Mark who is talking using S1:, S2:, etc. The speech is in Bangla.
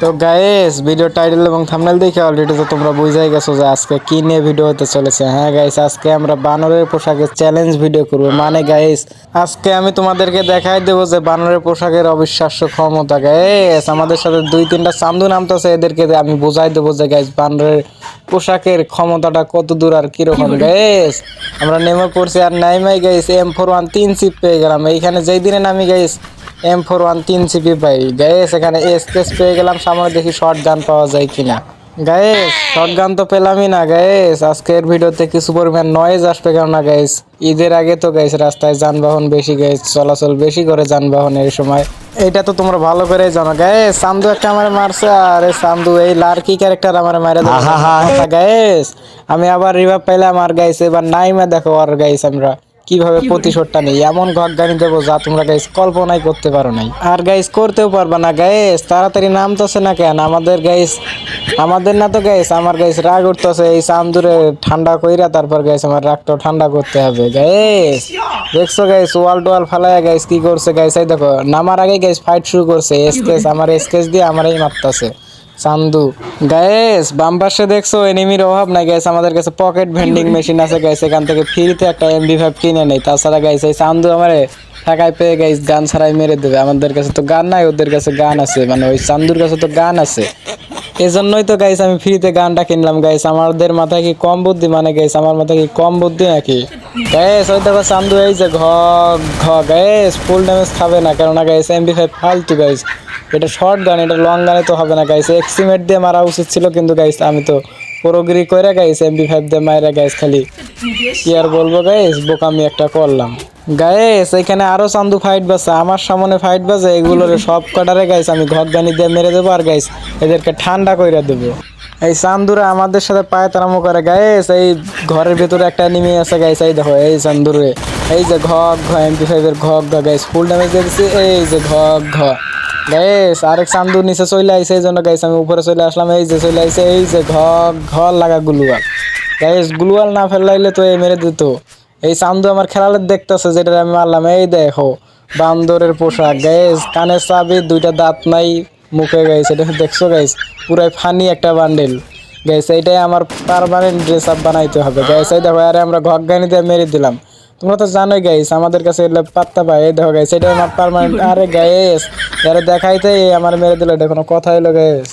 S1: তো গাইস ভিডিও টাইটেল এবং থাম্বনেল দেখে অলরেডি তো তোমরা বুঝাই গেছো যে আজকে কি নিয়ে ভিডিও হতে চলেছে। হ্যাঁ গাইস আজকে আমরা বানরের পোশাকের চ্যালেঞ্জ ভিডিও করব। মানে গাইস আজকে আমি তোমাদেরকে দেখাই দেবো যে বানরের পোশাকের অবিশ্বাস্য ক্ষমতা। গাইস আমাদের সাথে দুই তিনটা চান্দু নামতেছে এদেরকে আমি বুঝাই দেবো যে গাইস বানরের পোশাকের ক্ষমতাটা কত দূর আর কীরকম। গাইস আমরা নেমে পড়ছি আর নাইমাই গাইস এম ফোর ওয়ান তিন সিপ পেয়ে গেলাম। এইখানে যেই দিনে নামি গাইস এম ফোর ওয়ান তিন সিপি পাই গাইস এখানে এসকেস পেয়ে গেলাম সামনে দেখি শর্ট গান পাওয়া যায় কিনা। গাইস শর্ট গান তো পেলামই না গাইস আজকের ভিডিওতে কিছু পরিমাণ নয়েজ আসবে কেন না গাইস ঈদের আগে তো গাইস রাস্তায় যানবাহন বেশি গাইস চলাচল বেশি করে যানবাহন এই সময়। এটা তো তোমরা ভালো করে জানো গাইস সান্দু একটা আমার মারছে আর সান্দু এই লার্কি ক্যারেক্টার আমার মারে গায়েস আমি আবার রিভাব পাইলাম আর গাইস এবার নাইমা দেখো আর গাইস আমরা। কীভাবে প্রতিশোধটা নেই? এমন ঘর গাড়ি দেবো যা তোমরা গাইস কল্পনাই করতে পারো নাই। আর গাইস করতেও পারবা না গাইস তাড়াতাড়ি নামতেছে না কেন? আমাদের গাইস আমাদের না তো গাইস আমার গাইস রাগ উঠতেছে। এই চান্দুরে ঠান্ডা কইরা তারপর গাইস আমার রাগটাও ঠান্ডা করতে হবে। গাইস দেখছ গাইস ওয়াল টোয়াল ফালায়া গাইস কি করছে? গাইস এই দেখো নামার আগে গাইস ফাইট শুরু করছে। এসকেস আমার এসকেস দিয়ে আমারই মারতাছে। চান্দু। গায়েস বাম পাশে দেখছ এনিমির অভাব নাই গাইস আমাদের কাছে পকেট ভেন্ডিং মেশিন আছে গাইস এখান থেকে ফ্রিতে একটা এমবি ফাইভ কিনে নেই। তাছাড়া গাইস এই চান্দু আমার টাকায় পেয়ে গাইস গান ছাড়াই মেরে দেবে। আমাদের কাছে তো গান নাই, ওদের কাছে গান আছে। মানে ওই চান্দুর কাছে তো গান আছে। এজন্যই তো গাইস আমি ফ্রিতে গানটা কিনলাম গাইস আমাদের মাথায় কি কম বুদ্ধি? মানে গাইস আমার মাথায় কি কম বুদ্ধি নাকি? গাইস ওই দেখো চান্দু, এই যে ঘ ঘ গাইস ফুল ড্যামেজ খাবে না। কেননা গাইস এমবি ফাইভ ফালতু গাইস এটা শর্ট গান, এটা লং গানে তো হবে না গাইস এক্সিমেট দিয়ে মারা উচিত ছিল কিন্তু গাইস আমি তো পুরোগিরি করে গাইস এমবি ফাইভ দিয়ে মায়েরা গাইস খালি কি আর বলব গাইস বোকামি একটা করলাম। গাইস এখানে আরও চান্দু ফাইট বাজছে, আমার সামনে ফাইট বাজে, এগুলোর সব কটারে গাইস আমি ঘর গানি দিয়ে মেরে দেবো আর গাইস এদেরকে ঠান্ডা কইরা দেবো। এই চান্দুরা আমাদের সাথে পায়ে পায়তারামো করে গাইস এই ঘরের ভেতরে একটা নিমে আছে গাইস এই দেখো, এই চান্দুরে। এই যে ঘ ঘ এমপি ফাইভের ঘ ঘ গাইস ফুল ড্যামেজ দিয়ে এই যে ঘ ঘ। গাইস আরেক চান্দুর নিচে চলে আইছে, এই জন্য গাইস আমি উপরে চলে আসলাম, এই যে চলে আইছে, এই যে ঘ ঘর লাগা গুলুয়াল। গাইস গুলুয়াল না ফেলাইলে তো এ মেরে দিত। এই চান্দু আমার খেলালে দেখতেছে যেটা আমি মারলাম, এই দেখো, বান্দরের পোশাক। গাইস কানের চাবি, দুইটা দাঁত নাই, মুখে গাইস এটা দেখছ গাইস পুরাই ফানি একটা বান্ডেল। গাইস এইটাই আমার পারমানেন্ট ড্রেস আপ বানাইতে হবে। গাইস এই দেখো, আরে আমরা ঘক গানি দিয়ে মেরে দিলাম। তোমরা তো জানোই গাইস আমাদের কাছে এগুলো পাত্তা পায়। এই দেখো গাইস এটা আমার পারমানেন্ট আরে গাইস আরে দেখাইতে আমার মেরে দিল, এটা কোনো কথা হইল গাইস